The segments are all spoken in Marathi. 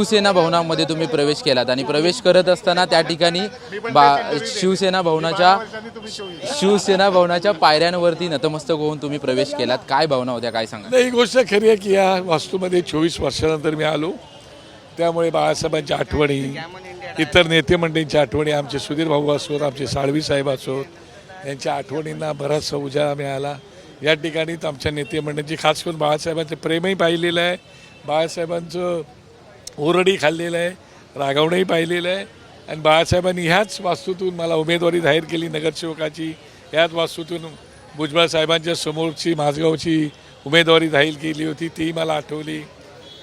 शिवसेना भवनामध्ये तुम्ही प्रवेश केलात आणि प्रवेश करत असताना त्या ठिकाणी बा शिवसेना भवनाच्या शिवसेना भवनाच्या पायऱ्यांवरती नतमस्तक होऊन तुम्ही प्रवेश केलात. काय भावना होत्या? काय सांगा ही गोष्ट खरी आहे की या वास्तूमध्ये चोवीस वर्षानंतर मी आलो. त्यामुळे बाळासाहेबांच्या आठवणी इतर नेते मंडळींच्या आठवणी आमचे सुधीर भाऊ असोत आमचे साळवी साहेब असोत यांच्या आठवणींना बराचसा उजाळा मिळाला. या ठिकाणी आमच्या नेते मंडळींची खास करून बाळासाहेबांचं प्रेमही पाहिलेलं आहे. बाळासाहेबांचं ओरडी खाल्लेलं आहे रागवणंही पाहिलेलं आहे. आणि बाळासाहेबांनी ह्याच वास्तूतून मला उमेदवारी जाहीर केली नगरसेवकाची. ह्याच वास्तूतून भुजबळ साहेबांच्या समोरची माझगावची उमेदवारी जाहीर केली होती तीही मला आठवली.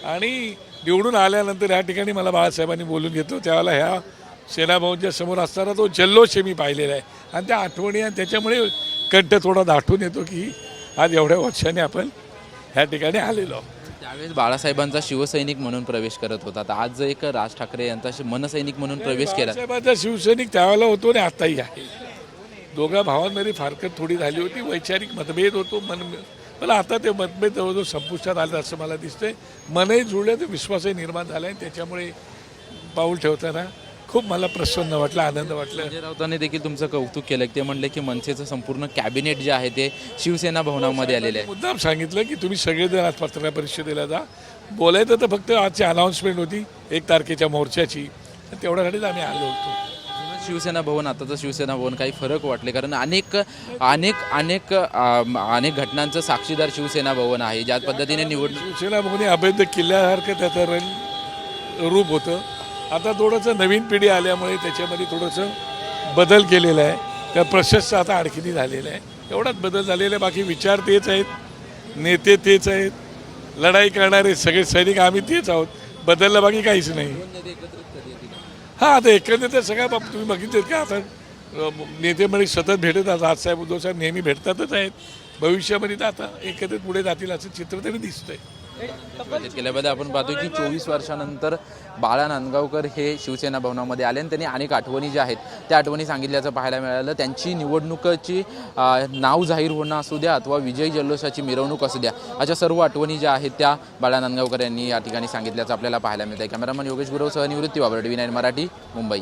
आणि निवडून आल्यानंतर ह्या ठिकाणी मला बाळासाहेबांनी बोलून घेतलं त्यावेळेला ह्या सेनाभाऊंच्या समोर असताना तो जल्लोष मी पाहिलेला आहे. आणि त्या आठवणी आणि त्याच्यामुळे कंठ थोडा दाटून येतो की आज एवढ्या वर्षाने आपण ह्या ठिकाणी आलेलो आहोत. त्यावेळेस बाळासाहेबांचा शिवसैनिक म्हणून प्रवेश करत होता. तर आज एक राज ठाकरे यांचा शि- मनसैनिक म्हणून प्रवेश केला. बाळासाहेबांचा शिवसैनिक त्यावेळेला होतो आणि आताही आहे. दोघा भावांमध्ये फारकत थोडी झाली होती वैचारिक मतभेद होतो मन पण आता ते मतभेद जवळजवळ संपुष्टात आलं असं मला दिसतंय. मनही जुळलं तर विश्वासही निर्माण झाला आहे त्याच्यामुळे पाऊल ठेवताना खूप मला प्रसन्न वाटलं आनंद वाटला. संजय राऊतांनी देखील तुमचं कौतुक केलं. ते म्हणले की मनसेचं संपूर्ण कॅबिनेट जे आहे ते शिवसेना भवनामध्ये आलेले आहे. मुद्दाम सांगितलं की तुम्ही सगळेजण आज पत्रकार परिषदेला जा. बोलायचं तर फक्त आजची अनाऊन्समेंट होती एक तारखेच्या मोर्चाची. तेवढ्यासाठीच आम्ही आलो होतो. शिवसेना भवन आताचं शिवसेना भवन काही फरक वाटले कारण अनेक अनेक अनेक अनेक घटनांचं साक्षीदार शिवसेना भवन आहे. ज्या पद्धतीने निवडणूक शिवसेना भवनी अभेद्य किल्ल्यासारखं त्याचं रंग रूप होतं. आता थोडंसं नवीन पिढी आल्यामुळे त्याच्यामध्ये थोडंसं बदल केलेला आहे. त्या प्रशस्त आता आणखीनी झालेलं आहे एवढाच बदल झालेला आहे. बाकी विचार तेच आहेत. नेते तेच आहेत. लढाई करणारे सगळे सैनिक आम्ही तेच आहोत. बदललं बाकी काहीच नाही. हां आता एकंदरीत सगळ्या बाब तुम्ही बघितलेत का? आता नेते म्हणजे सतत भेटत आज राजसाहेब उद्धव साहेब नेहमी भेटतातच आहेत. भविष्यामध्ये तर आता एकत्रित पुढे जातील असं चित्र तरी दिसतंय. विभाजित केल्याबद्दल आपण पाहतो की चोवीस वर्षानंतर बाळा नांदगावकर हे शिवसेना भवनामध्ये आले आणि त्यांनी अनेक आठवणी ज्या आहेत त्या आठवणी सांगितल्याचं पाहायला मिळालं. त्यांची निवडणुकीची नाव जाहीर होणं असू द्या अथवा विजय जल्लोषाची मिरवणूक असू द्या अशा सर्व आठवणी ज्या आहेत त्या बाळा नांदगावकर यांनी या ठिकाणी सांगितल्याचं आपल्याला पाहायला मिळतं आहे cameraman Yogesh Gurav Nivrutti Babar T nine Marathi Mumbai.